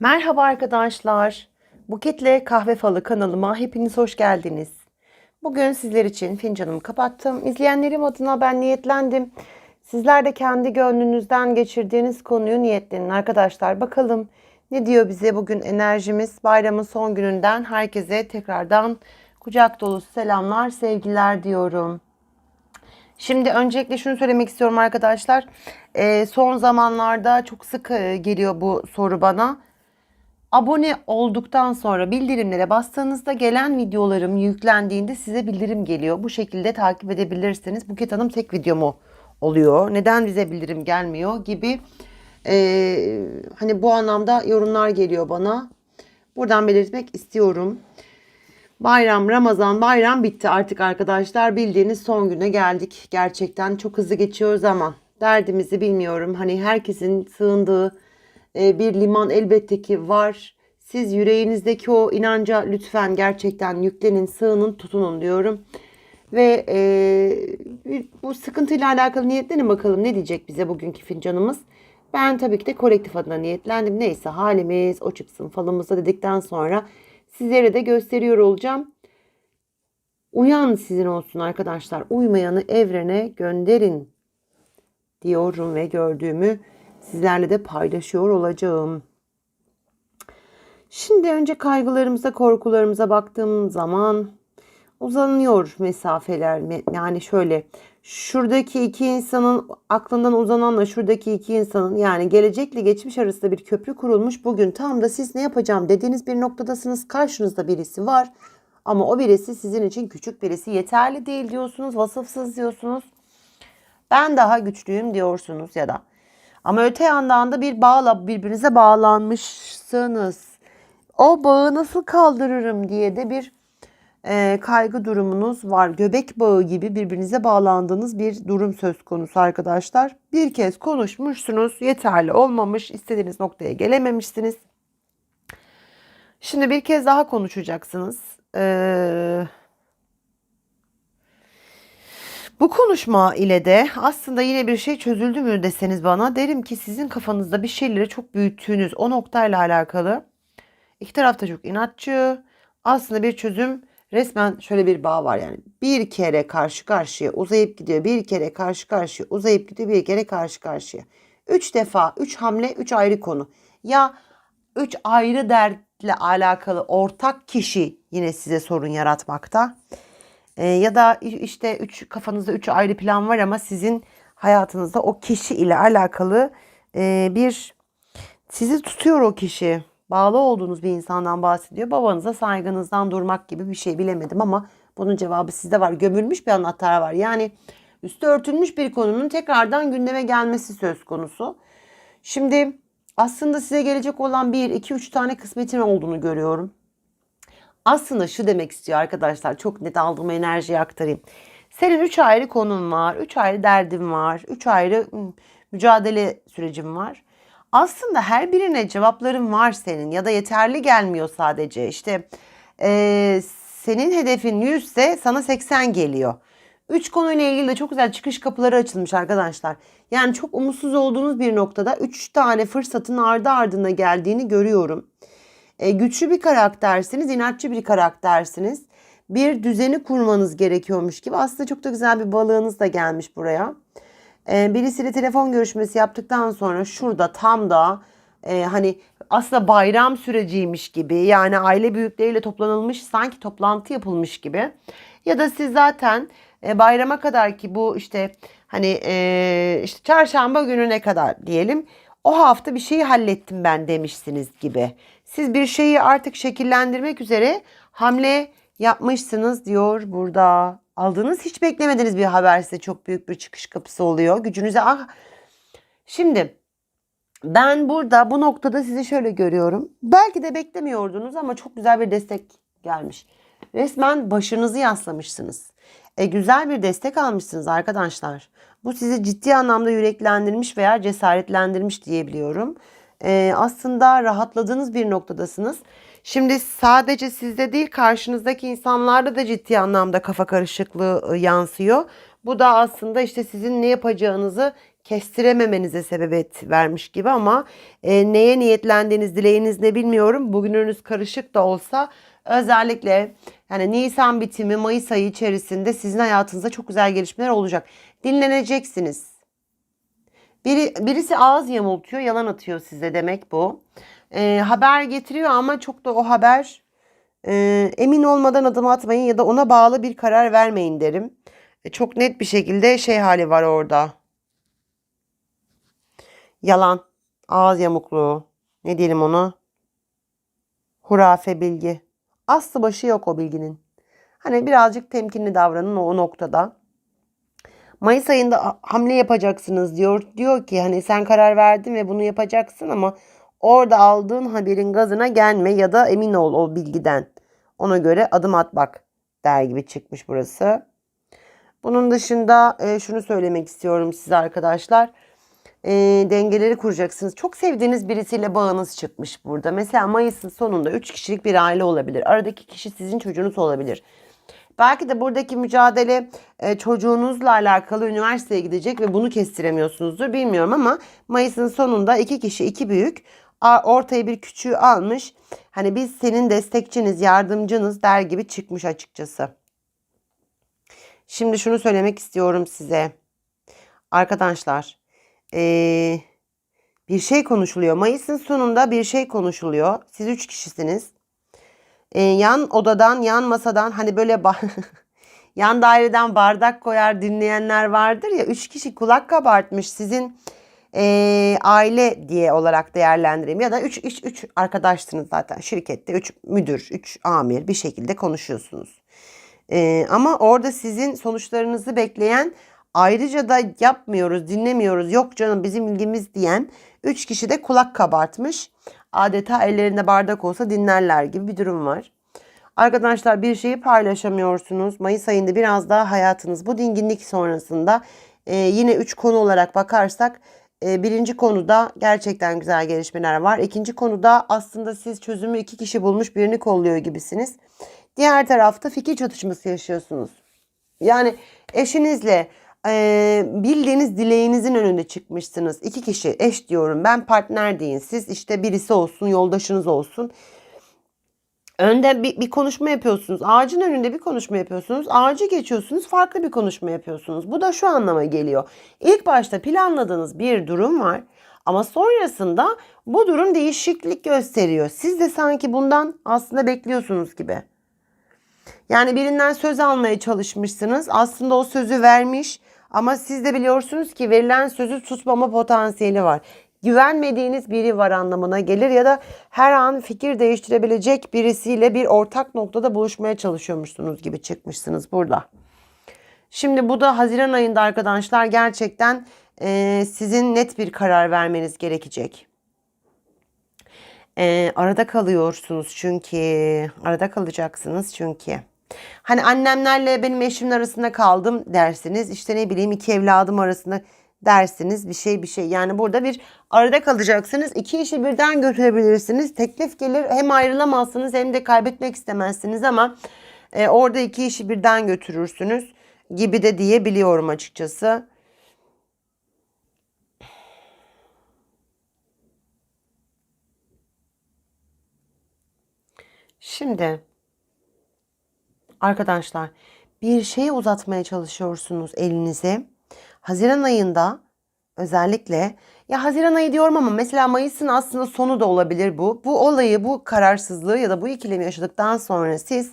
Merhaba arkadaşlar. Buketle Kahve Falı kanalıma hepiniz hoş geldiniz. Bugün sizler için fincanımı kapattım. İzleyenlerim adına ben niyetlendim. Sizler de kendi gönlünüzden geçirdiğiniz konuyu niyetlenin arkadaşlar. Bakalım ne diyor bize bugün enerjimiz. Bayramın son gününden herkese tekrardan kucak dolusu selamlar, sevgiler diyorum. Şimdi öncelikle şunu söylemek istiyorum arkadaşlar. Ee, son zamanlarda çok sık e, geliyor bu soru bana. Abone olduktan sonra bildirimlere bastığınızda gelen videolarım yüklendiğinde size bildirim geliyor. Bu şekilde takip edebilirsiniz. Buket Hanım tek video mu oluyor? Neden bize bildirim gelmiyor gibi ee, hani bu anlamda yorumlar geliyor bana. Buradan belirtmek istiyorum. Bayram, Ramazan, bayram bitti artık arkadaşlar. Bildiğiniz son güne geldik. Gerçekten çok hızlı geçiyor zaman. Derdimizi bilmiyorum. Hani herkesin sığındığı bir liman elbette ki var. Siz yüreğinizdeki o inanca lütfen gerçekten yüklenin, sığının, tutunun diyorum. Ve e, bu sıkıntıyla alakalı niyetlenin bakalım ne diyecek bize bugünkü fincanımız. Ben tabii ki de kolektif adına niyetlendim. Neyse halimiz o çıksın falımızda dedikten sonra sizlere de gösteriyor olacağım. Uyan sizin olsun arkadaşlar. Uymayanı evrene gönderin diyorum ve gördüğümü sizlerle de paylaşıyor olacağım. Şimdi önce kaygılarımıza, korkularımıza baktığım zaman uzanıyor mesafeler. Yani şöyle şuradaki iki insanın aklından uzananla şuradaki iki insanın yani gelecekle geçmiş arasında bir köprü kurulmuş. Bugün tam da siz ne yapacağım dediğiniz bir noktadasınız. Karşınızda birisi var ama o birisi sizin için küçük birisi. Yeterli değil diyorsunuz, vasıfsız diyorsunuz. Ben daha güçlüyüm diyorsunuz ya da. Ama öte yandan da bir bağla birbirinize bağlanmışsınız. O bağı nasıl kaldırırım diye de bir e, kaygı durumunuz var. Göbek bağı gibi birbirinize bağlandığınız bir durum söz konusu arkadaşlar. Bir kez konuşmuşsunuz, yeterli olmamış, istediğiniz noktaya gelememişsiniz. Şimdi bir kez daha konuşacaksınız. Ee, bu konuşma ile de aslında yine bir şey çözüldü mü deseniz bana derim ki sizin kafanızda bir şeyleri çok büyüttüğünüz o noktayla alakalı iki tarafta çok inatçı aslında bir çözüm resmen şöyle bir bağ var yani bir kere karşı karşıya uzayıp gidiyor bir kere karşı karşıya uzayıp gidiyor bir kere karşı karşıya. Üç defa üç hamle üç ayrı konu ya üç ayrı dertle alakalı ortak kişi yine size sorun yaratmakta. Ee, ya da işte üç kafanızda üç ayrı plan var ama sizin hayatınızda o kişi ile alakalı e, bir sizi tutuyor o kişi. Bağlı olduğunuz bir insandan bahsediyor. Babanıza saygınızdan durmak gibi bir şey bilemedim ama bunun cevabı sizde var. Gömülmüş bir anahtar var. Yani üstü örtülmüş bir konunun tekrardan gündeme gelmesi söz konusu. Şimdi aslında size gelecek olan bir, iki, üç tane kısmetin olduğunu görüyorum. Aslında şu demek istiyor arkadaşlar. Çok net aldığım enerjiyi aktarayım. Senin üç ayrı konun var. Üç ayrı derdin var. Üç ayrı mücadele sürecin var. Aslında her birine cevapların var senin ya da yeterli gelmiyor sadece. İşte e, senin hedefin 100 ise sana 80 geliyor. Üç konuyla ilgili de çok güzel çıkış kapıları açılmış arkadaşlar. Yani çok umutsuz olduğunuz bir noktada üç tane fırsatın ardı ardına geldiğini görüyorum. E, güçlü bir karaktersiniz, inatçı bir karaktersiniz. Bir düzeni kurmanız gerekiyormuş gibi. Aslında çok da güzel bir balığınız da gelmiş buraya. E, birisiyle telefon görüşmesi yaptıktan sonra şurada tam da e, hani aslında bayram süreciymiş gibi yani aile büyükleriyle toplanılmış sanki toplantı yapılmış gibi. Ya da siz zaten bayrama kadar ki bu işte hani işte çarşamba gününe kadar diyelim o hafta bir şeyi hallettim ben demişsiniz gibi. Siz bir şeyi artık şekillendirmek üzere hamle yapmışsınız diyor burada. Aldığınız hiç beklemediğiniz bir haber size çok büyük bir çıkış kapısı oluyor. Gücünüze ah. Şimdi ben burada bu noktada sizi şöyle görüyorum. Belki de beklemiyordunuz ama çok güzel bir destek gelmiş. Resmen başınızı yaslamışsınız. E, güzel bir destek almışsınız arkadaşlar. Bu sizi ciddi anlamda yüreklendirmiş veya cesaretlendirmiş diyebiliyorum. E, aslında rahatladığınız bir noktadasınız. Şimdi sadece sizde değil karşınızdaki insanlarda da ciddi anlamda kafa karışıklığı yansıyor. Bu da aslında işte sizin ne yapacağınızı kestirememenize sebebiyet vermiş gibi ama e, neye niyetlendiğiniz, dileğiniz ne bilmiyorum. Bugününüz karışık da olsa özellikle yani Nisan bitimi Mayıs ayı içerisinde sizin hayatınızda çok güzel gelişmeler olacak. Dinleneceksiniz. Biri, birisi ağız yamultuyor, yalan atıyor size demek bu. E, haber getiriyor ama çok da o haber e, emin olmadan adım atmayın ya da ona bağlı bir karar vermeyin derim. E, çok net bir şekilde şey hali var orada. Yalan, ağız yamukluğu, ne diyelim onu? Hurafe bilgi. Aslı başı yok o bilginin. Hani birazcık temkinli davranın o noktada. Mayıs ayında hamle yapacaksınız diyor. Diyor ki hani sen karar verdin ve bunu yapacaksın ama orada aldığın haberin gazına gelme ya da emin ol o bilgiden. Ona göre adım at bak der gibi çıkmış burası. Bunun dışında şunu söylemek istiyorum size arkadaşlar. E, dengeleri kuracaksınız. Çok sevdiğiniz birisiyle bağınız çıkmış burada. Mesela Mayıs'ın sonunda 3 kişilik bir aile olabilir. Aradaki kişi sizin çocuğunuz olabilir. Belki de buradaki mücadele e, çocuğunuzla alakalı üniversiteye gidecek ve bunu kestiremiyorsunuzdur bilmiyorum ama Mayıs'ın sonunda iki kişi iki büyük ortaya bir küçüğü almış. Hani biz senin destekçiniz, yardımcınız der gibi çıkmış açıkçası. Şimdi şunu söylemek istiyorum size. Arkadaşlar eee, bir şey konuşuluyor. Mayıs'ın sonunda bir şey konuşuluyor. Siz üç kişisiniz. Ee, yan odadan, yan masadan hani böyle yan daireden bardak koyar dinleyenler vardır ya. Üç kişi kulak kabartmış sizin eee, aile diye olarak değerlendireyim. Ya da üç, üç, üç arkadaşsınız zaten şirkette. Üç müdür, üç amir bir şekilde konuşuyorsunuz. Ee, ama orada sizin sonuçlarınızı bekleyen ayrıca da yapmıyoruz, dinlemiyoruz, yok canım bizim ilgimiz diyen 3 kişi de kulak kabartmış. Adeta ellerinde bardak olsa dinlerler gibi bir durum var. Arkadaşlar bir şeyi paylaşamıyorsunuz. Mayıs ayında biraz daha hayatınız bu dinginlik sonrasında e, yine 3 konu olarak bakarsak e, birinci konuda gerçekten güzel gelişmeler var. İkinci konuda aslında siz çözümü iki kişi bulmuş birini kolluyor gibisiniz. Diğer tarafta fikir çatışması yaşıyorsunuz. Yani eşinizle e, bildiğiniz dileğinizin önünde çıkmışsınız. İki kişi eş diyorum ben partner deyin. Siz işte birisi olsun yoldaşınız olsun. Önde bir, bir konuşma yapıyorsunuz. Ağacın önünde bir konuşma yapıyorsunuz. Ağacı geçiyorsunuz farklı bir konuşma yapıyorsunuz. Bu da şu anlama geliyor. İlk başta planladığınız bir durum var. Ama sonrasında bu durum değişiklik gösteriyor. Siz de sanki bundan aslında bekliyorsunuz gibi. Yani birinden söz almaya çalışmışsınız. Aslında o sözü vermiş ama siz de biliyorsunuz ki verilen sözü tutmama potansiyeli var. Güvenmediğiniz biri var anlamına gelir ya da her an fikir değiştirebilecek birisiyle bir ortak noktada buluşmaya çalışıyormuşsunuz gibi çıkmışsınız burada. Şimdi bu da Haziran ayında arkadaşlar gerçekten e, sizin net bir karar vermeniz gerekecek. E, arada kalıyorsunuz çünkü arada kalacaksınız çünkü. Hani annemlerle benim eşimin arasında kaldım dersiniz. İşte ne bileyim iki evladım arasında dersiniz bir şey bir şey. Yani burada bir arada kalacaksınız. İki işi birden götürebilirsiniz. Teklif gelir hem ayrılamazsınız hem de kaybetmek istemezsiniz ama e, orada iki işi birden götürürsünüz gibi de diyebiliyorum açıkçası. Şimdi arkadaşlar bir şeyi uzatmaya çalışıyorsunuz elinize. Haziran ayında özellikle ya Haziran ayı diyorum ama mesela Mayıs'ın aslında sonu da olabilir bu. Bu olayı, bu kararsızlığı ya da bu ikilemi yaşadıktan sonra siz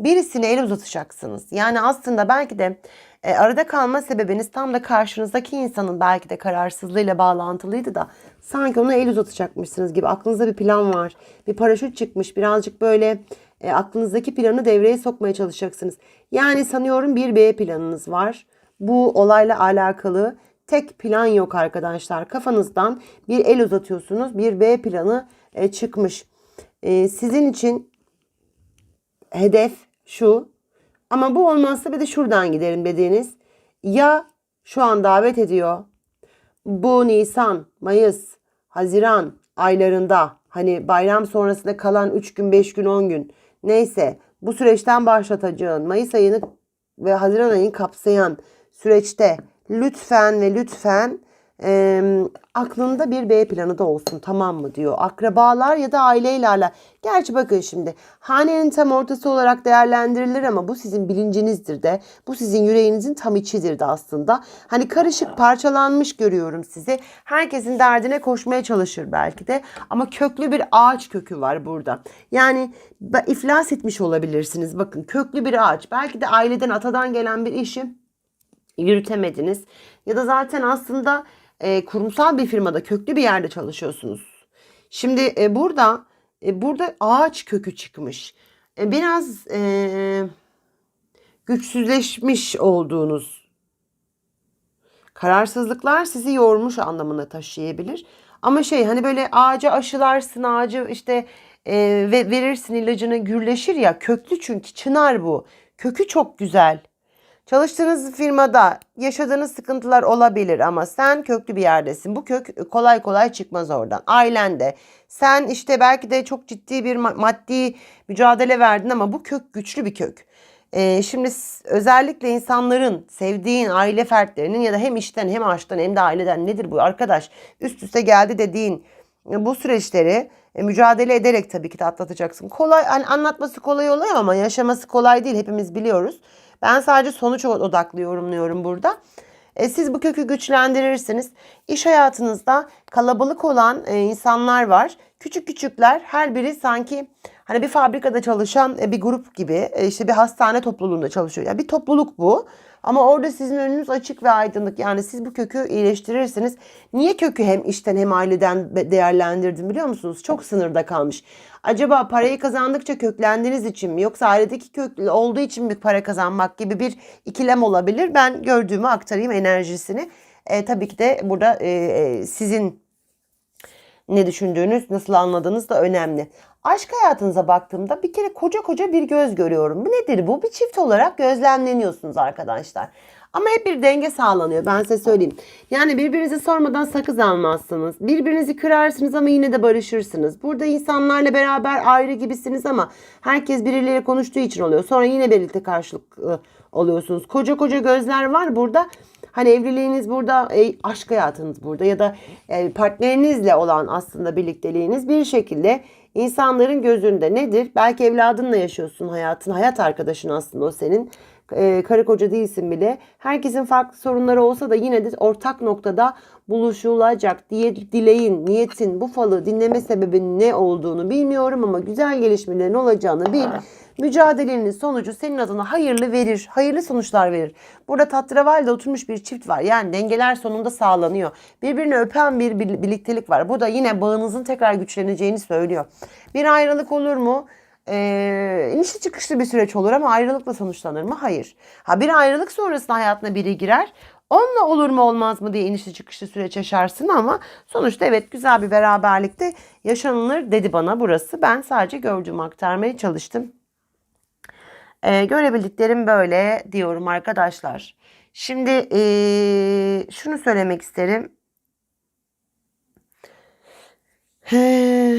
birisine el uzatacaksınız. Yani aslında belki de e, arada kalma sebebiniz tam da karşınızdaki insanın belki de kararsızlığıyla bağlantılıydı da sanki ona el uzatacakmışsınız gibi aklınızda bir plan var. Bir paraşüt çıkmış birazcık böyle e, aklınızdaki planı devreye sokmaya çalışacaksınız. Yani sanıyorum bir B planınız var. Bu olayla alakalı tek plan yok arkadaşlar. Kafanızdan bir el uzatıyorsunuz. Bir B planı e, çıkmış. E, sizin için hedef şu. Ama bu olmazsa bir de şuradan giderim dediğiniz. Ya şu an davet ediyor. Bu Nisan, Mayıs, Haziran aylarında hani bayram sonrasında kalan 3 gün, 5 gün, 10 gün neyse bu süreçten başlatacağın Mayıs ayını ve Haziran ayını kapsayan süreçte lütfen ve lütfen e, aklında bir B planı da olsun tamam mı diyor. Akrabalar ya da aileyle ala. Gerçi bakın şimdi hanenin tam ortası olarak değerlendirilir ama bu sizin bilincinizdir de. Bu sizin yüreğinizin tam içidir de aslında. Hani karışık parçalanmış görüyorum sizi. Herkesin derdine koşmaya çalışır belki de. Ama köklü bir ağaç kökü var burada. Yani iflas etmiş olabilirsiniz. Bakın köklü bir ağaç. Belki de aileden atadan gelen bir işi yürütemediniz. Ya da zaten aslında e, kurumsal bir firmada köklü bir yerde çalışıyorsunuz. Şimdi e, burada e, burada ağaç kökü çıkmış. E, biraz e, güçsüzleşmiş olduğunuz kararsızlıklar sizi yormuş anlamına taşıyabilir. Ama şey hani böyle ağaca aşılarsın ağacı işte e, ve verirsin ilacını gürleşir ya köklü çünkü çınar bu. Kökü çok güzel. Çalıştığınız firmada yaşadığınız sıkıntılar olabilir ama sen köklü bir yerdesin. Bu kök kolay kolay çıkmaz oradan. Ailende sen işte belki de çok ciddi bir ma- maddi mücadele verdin ama bu kök güçlü bir kök. Ee, şimdi özellikle insanların sevdiğin aile fertlerinin ya da hem işten hem aşktan hem de aileden nedir bu arkadaş üst üste geldi dediğin e, bu süreçleri e, mücadele ederek tabii ki de atlatacaksın. Kolay hani anlatması kolay oluyor ama yaşaması kolay değil hepimiz biliyoruz. Ben sadece sonuç odaklı yorumluyorum burada. E, siz bu kökü güçlendirirsiniz. İş hayatınızda kalabalık olan e, insanlar var. Küçük küçükler her biri sanki hani bir fabrikada çalışan e, bir grup gibi e, işte bir hastane topluluğunda çalışıyor. Yani bir topluluk bu. Ama orada sizin önünüz açık ve aydınlık. Yani siz bu kökü iyileştirirsiniz. Niye kökü hem işten hem aileden değerlendirdim biliyor musunuz? Çok sınırda kalmış. Acaba parayı kazandıkça köklendiğiniz için mi yoksa ailedeki köklü olduğu için mi para kazanmak gibi bir ikilem olabilir? Ben gördüğümü aktarayım enerjisini. E, tabii ki de burada e, e, sizin ne düşündüğünüz, nasıl anladığınız da önemli. Aşk hayatınıza baktığımda bir kere koca koca bir göz görüyorum. Bu nedir bu? Bir çift olarak gözlemleniyorsunuz arkadaşlar. Ama hep bir denge sağlanıyor ben size söyleyeyim. Yani birbirinize sormadan sakız almazsınız. Birbirinizi kırarsınız ama yine de barışırsınız. Burada insanlarla beraber ayrı gibisiniz ama herkes birileriyle konuştuğu için oluyor. Sonra yine birlikte karşılıklı oluyorsunuz. Koca koca gözler var burada. Hani evliliğiniz burada, e, aşk hayatınız burada ya da e, partnerinizle olan aslında birlikteliğiniz bir şekilde insanların gözünde nedir? Belki evladınla yaşıyorsun hayatın, hayat arkadaşın aslında o senin. E, karı koca değilsin bile. Herkesin farklı sorunları olsa da yine de ortak noktada buluşulacak diye dileğin, niyetin, bu falı dinleme sebebinin ne olduğunu bilmiyorum ama güzel gelişmelerin olacağını bil. Mücadelenin sonucu senin adına hayırlı verir, hayırlı sonuçlar verir. Burada tatravalde oturmuş bir çift var. Yani dengeler sonunda sağlanıyor. Birbirini öpen bir bir- birliktelik var. Bu da yine bağınızın tekrar güçleneceğini söylüyor. Bir ayrılık olur mu? Ee, inişli çıkışlı bir süreç olur ama ayrılıkla sonuçlanır mı? Hayır. Ha bir ayrılık sonrasında hayatına biri girer. Onunla olur mu olmaz mı diye inişli çıkışlı süreç yaşarsın ama sonuçta evet güzel bir beraberlikte yaşanılır dedi bana burası. Ben sadece gördüğümü aktarmaya çalıştım. Ee, görebildiklerim böyle diyorum arkadaşlar. Şimdi ee, şunu söylemek isterim. Ee,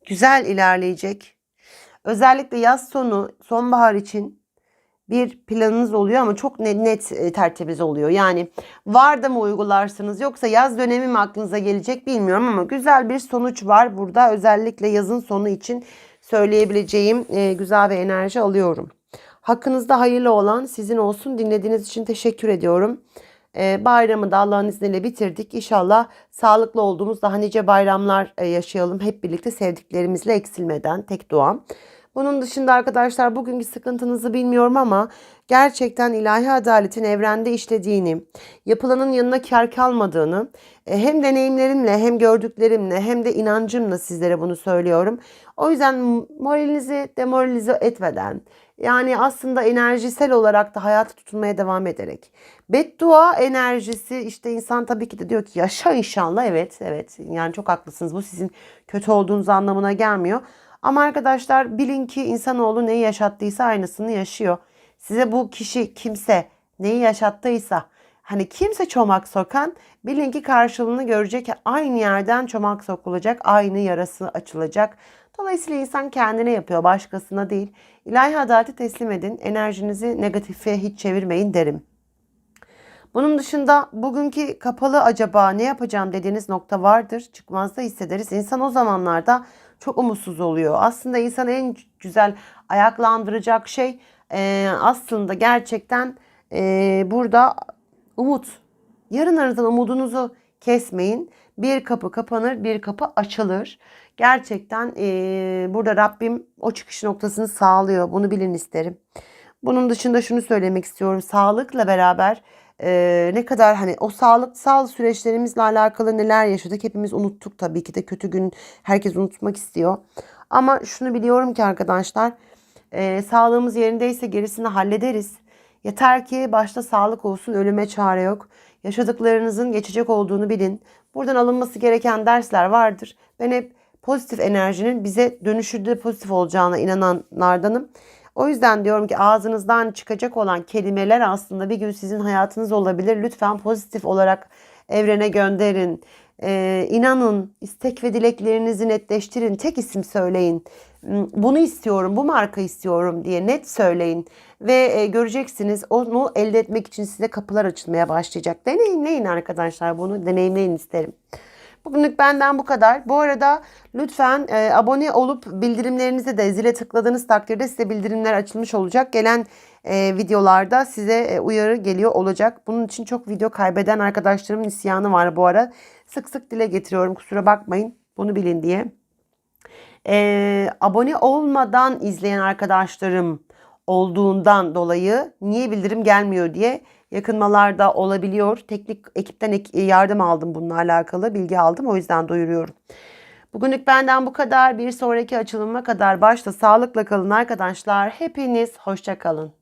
güzel ilerleyecek. Özellikle yaz sonu, sonbahar için bir planınız oluyor ama çok net, net e, tertemiz oluyor. Yani var da mı uygularsınız yoksa yaz dönemi mi aklınıza gelecek bilmiyorum ama güzel bir sonuç var burada. Özellikle yazın sonu için söyleyebileceğim e, güzel bir enerji alıyorum. Hakkınızda hayırlı olan sizin olsun. Dinlediğiniz için teşekkür ediyorum. E, bayramı da Allah'ın izniyle bitirdik. İnşallah sağlıklı olduğumuz daha nice bayramlar e, yaşayalım. Hep birlikte sevdiklerimizle eksilmeden tek duam. Bunun dışında arkadaşlar bugünkü sıkıntınızı bilmiyorum ama gerçekten ilahi adaletin evrende işlediğini, yapılanın yanına kar kalmadığını e, hem deneyimlerimle hem gördüklerimle hem de inancımla sizlere bunu söylüyorum. O yüzden moralinizi demoralize etmeden yani aslında enerjisel olarak da hayata tutunmaya devam ederek. Beddua enerjisi işte insan tabii ki de diyor ki yaşa inşallah evet evet yani çok haklısınız bu sizin kötü olduğunuz anlamına gelmiyor. Ama arkadaşlar bilin ki insanoğlu neyi yaşattıysa aynısını yaşıyor. Size bu kişi kimse neyi yaşattıysa hani kimse çomak sokan bilin ki karşılığını görecek aynı yerden çomak sokulacak aynı yarası açılacak. Dolayısıyla insan kendine yapıyor başkasına değil. İlahi adaleti teslim edin enerjinizi negatife hiç çevirmeyin derim. Bunun dışında bugünkü kapalı acaba ne yapacağım dediğiniz nokta vardır. Çıkmazda hissederiz. İnsan o zamanlarda çok umutsuz oluyor. Aslında insanı en güzel ayaklandıracak şey e, aslında gerçekten e, burada umut. Yarınlarınızdan umudunuzu kesmeyin. Bir kapı kapanır, bir kapı açılır. Gerçekten e, burada Rabbim o çıkış noktasını sağlıyor. Bunu bilin isterim. Bunun dışında şunu söylemek istiyorum. Sağlıkla beraber e, ne kadar hani o sağlıksal süreçlerimizle alakalı neler yaşadık hepimiz unuttuk tabii ki de kötü gün herkes unutmak istiyor. Ama şunu biliyorum ki arkadaşlar e, sağlığımız yerindeyse gerisini hallederiz. Yeter ki başta sağlık olsun ölüme çare yok. Yaşadıklarınızın geçecek olduğunu bilin. Buradan alınması gereken dersler vardır. Ben hep pozitif enerjinin bize dönüşünde pozitif olacağına inananlardanım. O yüzden diyorum ki ağzınızdan çıkacak olan kelimeler aslında bir gün sizin hayatınız olabilir. Lütfen pozitif olarak evrene gönderin. Ee, inanın, istek ve dileklerinizi netleştirin. Tek isim söyleyin. Hmm, Bunu istiyorum, bu marka istiyorum diye net söyleyin. Ve e, göreceksiniz onu elde etmek için size kapılar açılmaya başlayacak. Deneyimleyin arkadaşlar bunu, deneyimleyin isterim. Bugünlük benden bu kadar. Bu arada lütfen e, abone olup bildirimlerinizi de zile tıkladığınız takdirde size bildirimler açılmış olacak. Gelen e, videolarda size e, uyarı geliyor olacak. Bunun için çok video kaybeden arkadaşlarımın isyanı var bu ara. Sık sık dile getiriyorum kusura bakmayın bunu bilin diye. E, abone olmadan izleyen arkadaşlarım olduğundan dolayı niye bildirim gelmiyor diye yakınmalarda olabiliyor. Teknik ekipten ek- yardım aldım bununla alakalı bilgi aldım o yüzden duyuruyorum. Bugünlük benden bu kadar. Bir sonraki açılıma kadar başta sağlıkla kalın arkadaşlar. Hepiniz hoşça kalın.